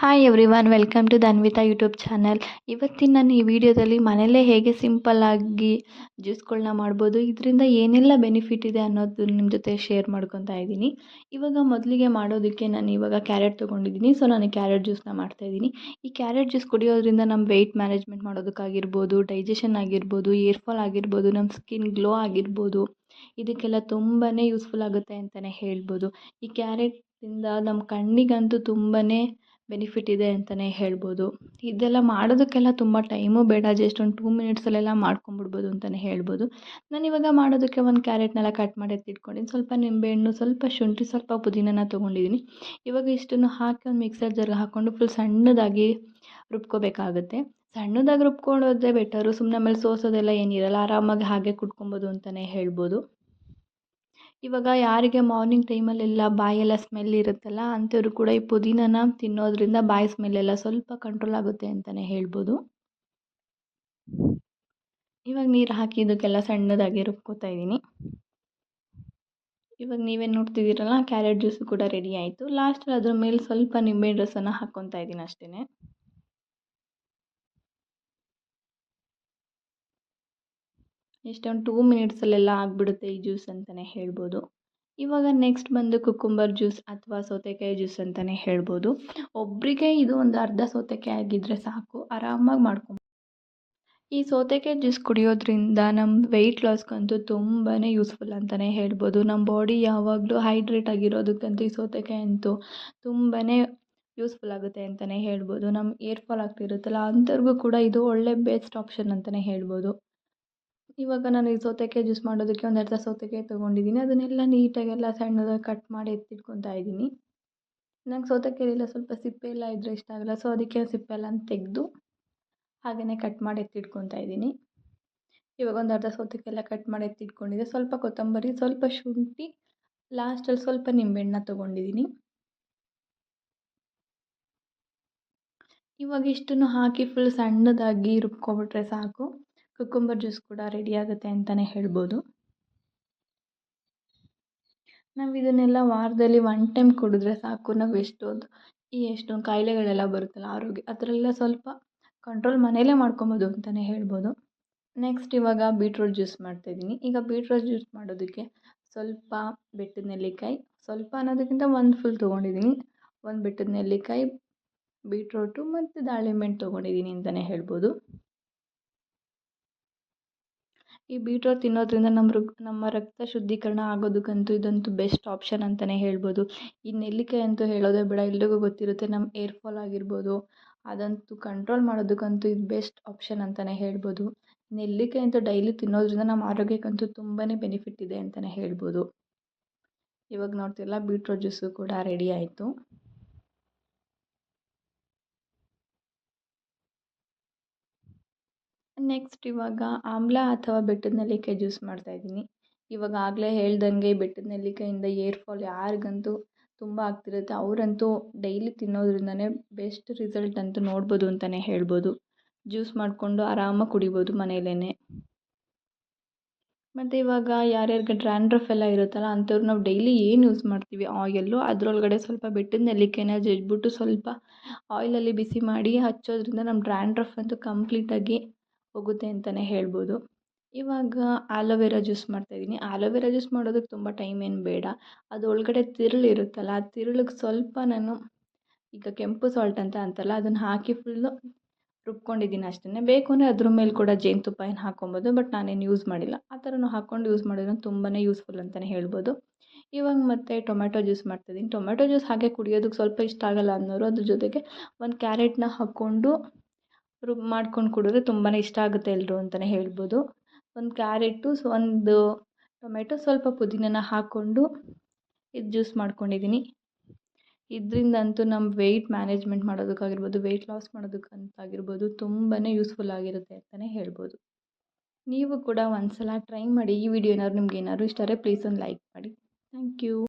Hi everyone welcome to Danvitha YouTube channel ಇವತ್ತಿನ ನಾನು ಈ ವಿಡಿಯೋದಲ್ಲಿ ಮನೆಯಲ್ಲೇ ಹೇಗೆ ಸಿಂಪಲ್ಲಾಗಿ ಜ್ಯೂಸ್ಗಳನ್ನ ಮಾಡ್ಬೋದು, ಇದರಿಂದ ಏನೆಲ್ಲ ಬೆನಿಫಿಟ್ ಇದೆ ಅನ್ನೋದು ನಿಮ್ಮ ಜೊತೆ ಶೇರ್ ಮಾಡ್ಕೊತಾ ಇದ್ದೀನಿ. ಇವಾಗ ಮೊದಲಿಗೆ ಮಾಡೋದಕ್ಕೆ ನಾನು ಇವಾಗ ಕ್ಯಾರೆಟ್ ತೊಗೊಂಡಿದ್ದೀನಿ. ಸೊ ನಾನು ಕ್ಯಾರೆಟ್ ಜ್ಯೂಸನ್ನ ಮಾಡ್ತಾಯಿದ್ದೀನಿ ಈ ಕ್ಯಾರೆಟ್ ಜ್ಯೂಸ್ ಕುಡಿಯೋದ್ರಿಂದ ನಮ್ಮ ವೆಯ್ಟ್ ಮ್ಯಾನೇಜ್ಮೆಂಟ್ ಮಾಡೋದಕ್ಕಾಗಿರ್ಬೋದು ಡೈಜೆಷನ್ ಆಗಿರ್ಬೋದು ಏರ್ ಫಾಲ್ ಆಗಿರ್ಬೋದು ನಮ್ಮ ಸ್ಕಿನ್ ಗ್ಲೋ ಆಗಿರ್ಬೋದು, ಇದಕ್ಕೆಲ್ಲ ತುಂಬಾ ಯೂಸ್ಫುಲ್ ಆಗುತ್ತೆ ಅಂತಲೇ ಹೇಳ್ಬೋದು. ಈ ಕ್ಯಾರೆಟಿಂದ ನಮ್ಮ ಕಣ್ಣಿಗಂತೂ ತುಂಬಾ ಬೆನಿಫಿಟ್ ಇದೆ ಅಂತಲೇ ಹೇಳ್ಬೋದು. ಇದೆಲ್ಲ ಮಾಡೋದಕ್ಕೆಲ್ಲ ತುಂಬ ಟೈಮು ಬೇಡ. ಜಸ್ಟ್ ಒಂದು ಟೂ ಮಿನಿಟ್ಸಲ್ಲೆಲ್ಲ ಮಾಡ್ಕೊಂಬಿಡ್ಬೋದು ಅಂತಲೇ ಹೇಳ್ಬೋದು. ನಾನು ಇವಾಗ ಮಾಡೋದಕ್ಕೆ ಒಂದು ಕ್ಯಾರೆಟ್ನೆಲ್ಲ ಕಟ್ ಮಾಡಿ ಎತ್ತಿಟ್ಕೊಂಡಿದ್ದೀನಿ ಸ್ವಲ್ಪ ನಿಂಬೆಹಣ್ಣು, ಸ್ವಲ್ಪ ಶುಂಠಿ, ಸ್ವಲ್ಪ ಪುದೀನನ ತೊಗೊಂಡಿದ್ದೀನಿ ಇವಾಗ ಇಷ್ಟನ್ನು ಹಾಕಿ ಒಂದು ಮಿಕ್ಸರ್ ಜರ್ಗೆ ಹಾಕ್ಕೊಂಡು ಫುಲ್ ಸಣ್ಣದಾಗಿ ರುಬ್ಕೋಬೇಕಾಗುತ್ತೆ. ಸಣ್ಣದಾಗಿ ರುಬ್ಕೊಳ್ಳೋದೇ ಬೆಟರು ಸುಮ್ಮನೆ ಆಮೇಲೆ ಸೋಸೋದೆಲ್ಲ ಏನಿರಲ್ಲ. ಆರಾಮಾಗಿ ಹಾಗೆ ಕುಟ್ಕೊಬೋದು ಅಂತಲೇ ಹೇಳ್ಬೋದು. ಇವಾಗ ಯಾರಿಗೆ ಮಾರ್ನಿಂಗ್ ಟೈಮಲ್ಲೆಲ್ಲ ಬಾಯೆಲ್ಲ ಸ್ಮೆಲ್ ಇರುತ್ತಲ್ಲ ಅಂಥವ್ರು ಕೂಡ ಈ ಪುದೀನನ ತಿನ್ನೋದ್ರಿಂದ ಬಾಯಿ ಸ್ಮೆಲ್ಲೆಲ್ಲ ಸ್ವಲ್ಪ ಕಂಟ್ರೋಲ್ ಆಗುತ್ತೆ ಅಂತಲೇ ಹೇಳ್ಬೋದು. ಇವಾಗ ನೀರು ಹಾಕಿ ಇದಕ್ಕೆಲ್ಲ ಸಣ್ಣದಾಗಿ ರುಬ್ಕೋತಾ ಇದ್ದೀನಿ. ಇವಾಗ ನೀವೇನು ನೋಡ್ತಿದ್ದೀರಲ್ಲ ಕ್ಯಾರೆಟ್ ಜ್ಯೂಸು ಕೂಡ ರೆಡಿ ಆಯಿತು. ಲಾಸ್ಟಲ್ಲಿ ಅದ್ರ ಮೇಲೆ ಸ್ವಲ್ಪ ನಿಂಬೆಹಣ್ಣು ರಸನ ಹಾಕ್ಕೊತಾ ಇದ್ದೀನಿ ಅಷ್ಟೇ ಇಷ್ಟೊಂದು ಟೂ ಮಿನಿಟ್ಸಲ್ಲೆಲ್ಲ ಆಗಿಬಿಡುತ್ತೆ ಈ ಜ್ಯೂಸ್ ಅಂತಲೇ ಹೇಳ್ಬೋದು. ಇವಾಗ ನೆಕ್ಸ್ಟ್ ಬಂದು ಕುಕ್ಕುಂಬರ್ ಜ್ಯೂಸ್ ಅಥವಾ ಸೌತೆಕಾಯಿ ಜ್ಯೂಸ್ ಅಂತಲೇ ಹೇಳ್ಬೋದು. ಒಬ್ಬರಿಗೆ ಇದು ಒಂದು ಅರ್ಧ ಸೌತೆಕಾಯಿ ಆಗಿದ್ದರೆ ಸಾಕು, ಆರಾಮಾಗಿ ಮಾಡ್ಕೊಂಡು ಈ ಸೌತೆಕಾಯಿ ಜ್ಯೂಸ್ ಕುಡಿಯೋದ್ರಿಂದ ನಮ್ಮ ವೆಯ್ಟ್ ಲಾಸ್ಗಂತೂ ತುಂಬಾ ಯೂಸ್ಫುಲ್ ಅಂತಲೇ ಹೇಳ್ಬೋದು. ನಮ್ಮ ಬಾಡಿ ಯಾವಾಗಲೂ ಹೈಡ್ರೇಟ್ ಆಗಿರೋದಕ್ಕಂತೂ ಈ ಸೌತೆಕಾಯಿ ಅಂತೂ ತುಂಬಾ ಯೂಸ್ಫುಲ್ ಆಗುತ್ತೆ ಅಂತಲೇ ಹೇಳ್ಬೋದು. ನಮ್ಮ ಏರ್ಫಾಲ್ ಆಗ್ತಿರುತ್ತಲ್ಲ ಅಂಥವ್ರಿಗೂ ಕೂಡ ಇದು ಒಳ್ಳೆ ಬೆಸ್ಟ್ ಆಪ್ಷನ್ ಅಂತಲೇ ಹೇಳ್ಬೋದು. ಇವಾಗ ನಾನು ಈ ಸೌತೆಕಾಯಿ ಜ್ಯೂಸ್ ಮಾಡೋದಕ್ಕೆ ಒಂದು ಅರ್ಧ ಸೌತೆಕಾಯಿ ತೊಗೊಂಡಿದ್ದೀನಿ. ಅದನ್ನೆಲ್ಲ ನೀಟಾಗೆಲ್ಲ ಸಣ್ಣದಾಗಿ ಕಟ್ ಮಾಡಿ ಎತ್ತಿಟ್ಕೊತಾ ಇದ್ದೀನಿ. ನಂಗೆ ಸೌತೆಕಾಯಲ್ಲೆಲ್ಲ ಸ್ವಲ್ಪ ಸಿಪ್ಪೆ ಎಲ್ಲ ಇದ್ದರೆ ಇಷ್ಟ ಆಗಲ್ಲ ಸೊ ಅದಕ್ಕೆ ಸಿಪ್ಪೆ ಎಲ್ಲ ತೆಗೆದು ಹಾಗೆಯೇ ಕಟ್ ಮಾಡಿ ಎತ್ತಿಟ್ಕೊತಾ ಇದ್ದೀನಿ. ಇವಾಗ ಒಂದು ಅರ್ಧ ಸೌತೆಕಾಯಿ ಕಟ್ ಮಾಡಿ ಎತ್ತಿಟ್ಕೊಂಡಿದ್ದೆ ಸ್ವಲ್ಪ ಕೊತ್ತಂಬರಿ, ಸ್ವಲ್ಪ ಶುಂಠಿ ಲಾಸ್ಟಲ್ಲಿ ಸ್ವಲ್ಪ ನಿಂಬೆಹಣ್ಣ ತೊಗೊಂಡಿದ್ದೀನಿ. ಇವಾಗ ಇಷ್ಟನ್ನು ಹಾಕಿ ಫುಲ್ ಸಣ್ಣದಾಗಿ ರುಬ್ಕೊಬಿಟ್ರೆ ಸಾಕು. ಕುಕ್ಕುಂಬರ್ ಜ್ಯೂಸ್ ಕೂಡ ರೆಡಿ ಆಗುತ್ತೆ ಅಂತಲೇ ಹೇಳ್ಬೋದು. ನಾವು ಇದನ್ನೆಲ್ಲ ವಾರದಲ್ಲಿ ಒನ್ ಟೈಮ್ ಕುಡಿದ್ರೆ ಸಾಕು, ನಾವು ಎಷ್ಟೊಂದು, ಈ ಎಷ್ಟೊಂದು ಕಾಯಿಲೆಗಳೆಲ್ಲ ಬರುತ್ತಲ್ಲ ಆರೋಗ್ಯ, ಅದರೆಲ್ಲ ಸ್ವಲ್ಪ ಕಂಟ್ರೋಲ್ ಮನೆಯಲ್ಲೇ ಮಾಡ್ಕೊಬೋದು ಅಂತಲೇ ಹೇಳ್ಬೋದು. ನೆಕ್ಸ್ಟ್ ಇವಾಗ ಬೀಟ್ರೋಟ್ ಜ್ಯೂಸ್ ಮಾಡ್ತಾಯಿದ್ದೀನಿ ಈಗ ಬೀಟ್ರೋಟ್ ಜ್ಯೂಸ್ ಮಾಡೋದಕ್ಕೆ ಸ್ವಲ್ಪ ಬೆಟ್ಟದ ನೆಲ್ಲಿಕಾಯಿ, ಸ್ವಲ್ಪ ಅನ್ನೋದಕ್ಕಿಂತ ಒಂದು ಫುಲ್ ತೊಗೊಂಡಿದ್ದೀನಿ. ಒಂದು ಬೆಟ್ಟದ ನೆಲ್ಲಿಕಾಯಿ ಬೀಟ್ರೋಟು ಮತ್ತು ದಾಳಿಂಬೆ ಹಣ್ಣು ತೊಗೊಂಡಿದ್ದೀನಿ ಅಂತಲೇ ಹೇಳ್ಬೋದು. ಈ ಬೀಟ್ರೋಟ್ ತಿನ್ನೋದ್ರಿಂದ ನಮ್ಮ ರುಗ್, ನಮ್ಮ ರಕ್ತ ಶುದ್ಧೀಕರಣ ಆಗೋದಕ್ಕಂತೂ ಇದಂತೂ ಬೆಸ್ಟ್ ಆಪ್ಷನ್ ಅಂತಲೇ ಹೇಳ್ಬೋದು. ಈ ನೆಲ್ಲಿಕಾಯಿ ಅಂತೂ ಹೇಳೋದೇ ಬೇಡ, ಎಲ್ರಿಗೂ ಗೊತ್ತಿರುತ್ತೆ ನಮ್ಮ ಏರ್ ಫಾಲ್ ಆಗಿರ್ಬೋದು, ಅದಂತೂ ಕಂಟ್ರೋಲ್ ಮಾಡೋದಕ್ಕಂತೂ ಇದು ಬೆಸ್ಟ್ ಆಪ್ಷನ್ ಅಂತಲೇ ಹೇಳ್ಬೋದು. ನೆಲ್ಲಿಕಾಯಿ ಅಂತೂ ಡೈಲಿ ತಿನ್ನೋದ್ರಿಂದ ನಮ್ಮ ಆರೋಗ್ಯಕ್ಕಂತೂ ತುಂಬಾ ಬೆನಿಫಿಟ್ ಇದೆ ಅಂತಲೇ ಹೇಳ್ಬೋದು. ಇವಾಗ ನೋಡ್ತಿಲ್ಲ, ಬೀಟ್ರೋಟ್ ಜ್ಯೂಸು ಕೂಡ ರೆಡಿ ಆಯಿತು. ನೆಕ್ಸ್ಟ್ ಇವಾಗ ಆಮ್ಲ ಅಥವಾ ಬೆಟ್ಟದ ನೆಲ್ಲಿಕಾಯಿ ಜ್ಯೂಸ್ ಮಾಡ್ತಾಯಿದ್ದೀನಿ ಇವಾಗ ಆಗಲೇ ಹೇಳ್ದಂಗೆ ಬೆಟ್ಟದ ನೆಲ್ಲಿಕಾಯಿಂದ ಏರ್ ಫಾಲ್ ಯಾರಿಗಂತೂ ತುಂಬ ಆಗ್ತಿರುತ್ತೆ. ಅವರಂತೂ ಡೈಲಿ ತಿನ್ನೋದ್ರಿಂದನೇ ಬೆಸ್ಟ್ ರಿಸಲ್ಟ್ ಅಂತೂ ನೋಡ್ಬೋದು ಅಂತಲೇ ಹೇಳ್ಬೋದು. ಜ್ಯೂಸ್ ಮಾಡಿಕೊಂಡು ಆರಾಮಾಗಿ ಕುಡಿಬೋದು ಮನೆಯಲ್ಲೇ ಮತ್ತು ಇವಾಗ ಯಾರ್ಯಾರಿಗೆ ಡ್ರ್ಯಾಂಡ್ರಫ್ ಎಲ್ಲ ಇರುತ್ತಲ್ಲ, ಅಂಥವ್ರು ನಾವು ಡೈಲಿ ಏನು ಯೂಸ್ ಮಾಡ್ತೀವಿ? ಆಯಿಲ್ಲು ಅದರೊಳಗಡೆ ಸ್ವಲ್ಪ ಬೆಟ್ಟದ ನೆಲ್ಲಿಕಾಯಿನ ಜಜ್ಜಿಬಿಟ್ಟು ಸ್ವಲ್ಪ ಆಯಿಲಲ್ಲಿ ಬಿಸಿ ಮಾಡಿ ಹಚ್ಚೋದ್ರಿಂದ ನಮ್ಮ ಡ್ರ್ಯಾಂಡ್ರಫ್ ಅಂತೂ ಕಂಪ್ಲೀಟಾಗಿ ಹೋಗುತ್ತೆ ಅಂತಲೇ ಹೇಳ್ಬೋದು. ಇವಾಗ ಆಲೋವೆರಾ ಜ್ಯೂಸ್ ಮಾಡ್ತಾಯಿದ್ದೀನಿ ಆಲೋವೆರಾ ಜ್ಯೂಸ್ ಮಾಡೋದಕ್ಕೆ ತುಂಬ ಟೈಮ್ ಏನು ಬೇಡ. ಅದು ಒಳಗಡೆ ತಿರುಳು ಇರುತ್ತಲ್ಲ, ಆ ತಿರುಳಿಗೆ ಸ್ವಲ್ಪ ನಾನು ಈಗ ಕೆಂಪು ಸಾಲ್ಟ್ ಅಂತ ಅಂತಲ್ಲ, ಅದನ್ನು ಹಾಕಿ ಫುಲ್ಲು ರುಬ್ಕೊಂಡಿದ್ದೀನಿ ಅಷ್ಟೇ ಬೇಕು ಅಂದರೆ ಅದ್ರ ಮೇಲೆ ಕೂಡ ಜೇನುತುಪ್ಪ ಏನು ಹಾಕ್ಕೊಬೋದು ಬಟ್ ನಾನೇನು ಯೂಸ್ ಮಾಡಿಲ್ಲ. ಆ ಥರನೂ ಹಾಕ್ಕೊಂಡು ಯೂಸ್ ಮಾಡಿದ್ರೆ ತುಂಬಾ ಯೂಸ್ಫುಲ್ ಅಂತಲೇ ಹೇಳ್ಬೋದು. ಇವಾಗ ಮತ್ತೆ ಟೊಮೆಟೊ ಜ್ಯೂಸ್ ಮಾಡ್ತಾಯಿದ್ದೀನಿ ಟೊಮೆಟೊ ಜ್ಯೂಸ್ ಹಾಗೆ ಕುಡಿಯೋದಕ್ಕೆ ಸ್ವಲ್ಪ ಇಷ್ಟ ಆಗೋಲ್ಲ ಅನ್ನೋರು ಅದ್ರ ಜೊತೆಗೆ ಒಂದು ಕ್ಯಾರೆಟ್ನ ಹಾಕ್ಕೊಂಡು ರುಬ್ ಮಾಡ್ಕೊಂಡು ಕುಡಿದ್ರೆ ತುಂಬಾ ಇಷ್ಟ ಆಗುತ್ತೆ ಎಲ್ಲರೂ ಅಂತಲೇ ಹೇಳ್ಬೋದು. ಒಂದು ಕ್ಯಾರೆಟು, ಸೊ ಒಂದು ಟೊಮೆಟೊ ಸ್ವಲ್ಪ ಪುದೀನನ ಹಾಕ್ಕೊಂಡು ಇದು ಜ್ಯೂಸ್ ಮಾಡ್ಕೊಂಡಿದ್ದೀನಿ ಇದರಿಂದಂತೂ ನಮ್ಮ ವೆಯ್ಟ್ ಮ್ಯಾನೇಜ್ಮೆಂಟ್ ಮಾಡೋದಕ್ಕಾಗಿರ್ಬೋದು, ವೆಯ್ಟ್ ಲಾಸ್ ಮಾಡೋದಕ್ಕಂತಾಗಿರ್ಬೋದು ತುಂಬಾ ಯೂಸ್ಫುಲ್ ಆಗಿರುತ್ತೆ ಅಂತಲೇ ಹೇಳ್ಬೋದು. ನೀವು ಕೂಡ ಒಂದು ಸಲ ಟ್ರೈ ಮಾಡಿ ಈ ವಿಡಿಯೋ ಏನಾದ್ರು ನಿಮ್ಗೆ ಏನಾದ್ರು ಇಷ್ಟ ಆದರೆ ಪ್ಲೀಸ್ ಒಂದು ಲೈಕ್ ಮಾಡಿ. Thank you.